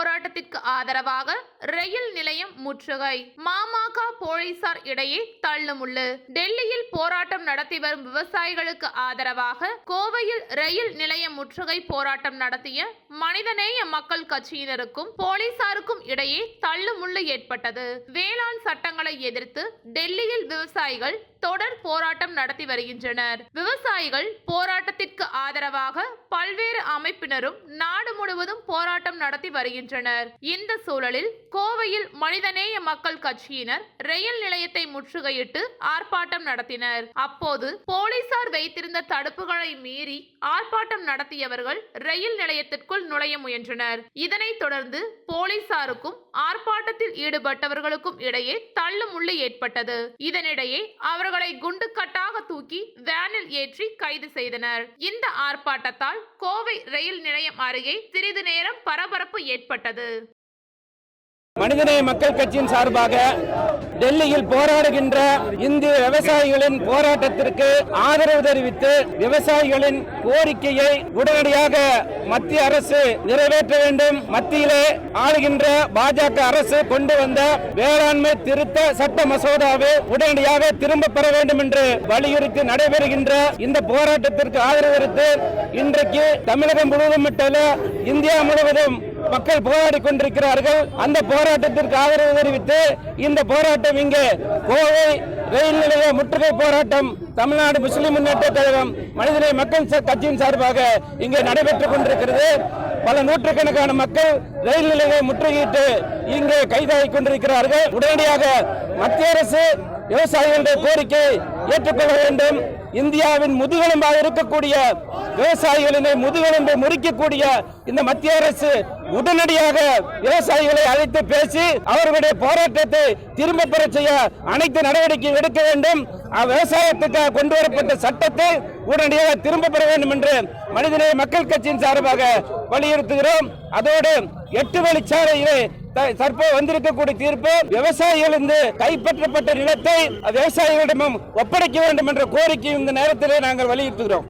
போராட்டத்திற்கு ஆதரவாக ரயில் நிலையம் முற்றுகை. மாமாகா போலீசார் இடையே தள்ளுமுள்ளு. டெல்லியில் போராட்டம் நடத்தி வரும் விவசாயிகளுக்கு ஆதரவாக கோவையில் ரயில் நிலைய முற்றுகை போராட்டம் நடத்திய மனிதநேய மக்கள் கட்சியினருக்கும் போலீசாருக்கும் இடையே தள்ளுமுள்ளு ஏற்பட்டது. வேளாண் சட்டங்களை எதிர்த்து டெல்லியில் விவசாயிகள் தொடர் போராட்டம் நடத்தி வருகின்றனர். விவசாயிகள் போராட்டத்திற்கு ஆதரவாக பல்வேறு அமைப்பினரும் நாடு முழுவதும் போராட்டம் நடத்தி வருகின்றனர். இந்த சூழலில் கோவையில் மனிதநேய மக்கள் கட்சியினர் ரயில் நிலையத்தை முற்றுகையிட்டு ஆர்ப்பாட்டம் நடத்தினர். அப்போது போலீசார் வைத்திருந்த தடுப்புகளை மீறி ஆர்ப்பாட்டம் நடத்தியவர்கள் ரயில் நிலையத்திற்குள் நுழைய முயன்றனர். இதனைத் தொடர்ந்து போலீசாருக்கும் ஆர்ப்பாட்டத்தில் ஈடுபட்டவர்களுக்கும் இடையே தள்ளுமுள்ளு ஏற்பட்டது. இதனிடையே அவர்கள் குண்டுக்கட்டாக தூக்கி வேனில் ஏற்றி கைது செய்தனர். இந்த ஆர்ப்பாட்டத்தால் கோவை ரயில் நிலையம் அருகே சிறிது நேரம் பரபரப்பு ஏற்பட்டது. மனிதநேய மக்கள் கட்சியின் சார்பாக டெல்லியில் போராடுகின்ற இந்திய விவசாயிகளின் போராட்டத்திற்கு ஆதரவு தெரிவித்து விவசாயிகளின் கோரிக்கையை உடனடியாக மத்திய அரசு நிறைவேற்ற வேண்டும். மத்தியிலே ஆளுகின்ற பாஜக அரசு கொண்டு வந்த வேளாண்மை திருத்த சட்ட மசோதாவை உடனடியாக திரும்ப பெற வேண்டும் என்று வலியுறுத்தி நடைபெறுகின்ற இந்த போராட்டத்திற்கு ஆதரவு இன்றைக்கு தமிழகம் முழுவதும் இந்தியா முழுவதும் மக்கள் போராடி கொண்டிருக்கிறார்கள். அந்த போராட்டத்திற்கு ஆதரவு தெரிவித்து இந்த போராட்டம் இங்கே கோவை ரயில் நிலைய முற்றுகை போராட்டம் தமிழ்நாடு முஸ்லிம் முன்னேற்ற கழகம் மனிதநேய மக்கள் கட்சியின் சார்பாக இங்கே நடைபெற்றுக் கொண்டிருக்கிறது. பல நூற்றுக்கணக்கான மக்கள் ரயில் நிலையை முற்றுகையிட்டு இங்கே கைதாகி கொண்டிருக்கிறார்கள். உடனடியாக மத்திய அரசு விவசாயிகளுடைய கோரிக்கை ஏற்றுக்கொள்ள வேண்டும். இந்தியாவின் முதுகெலும்பாக இருக்கக்கூடிய விவசாயிகளினை முதுகெலும்பை முறிக்கக்கூடிய இந்த மத்திய அரசு உடனடியாக விவசாயிகளை அழைத்து பேசி அவர்களுடைய போராட்டத்தை திரும்ப பெற செய்ய அனைத்து நடவடிக்கை எடுக்க வேண்டும். அ- விவசாயத்துக்காக கொண்டு வரப்பட்ட சட்டத்தை உடனடியாக திரும்ப பெற வேண்டும் என்று மனிதநேய மக்கள் கட்சியின் சார்பாக வலியுறுத்துகிறோம். அதோடு எட்டு வழிச்சாலையிலே தற்போது வந்திருக்கக்கூடிய தீர்ப்பு விவசாயிகளிருந்து கைப்பற்றப்பட்ட நிலத்தை விவசாயிகளிடமும் ஒப்படைக்க வேண்டும் என்ற கோரிக்கை இந்த நேரத்திலே நாங்கள் வலியுறுத்துகிறோம்.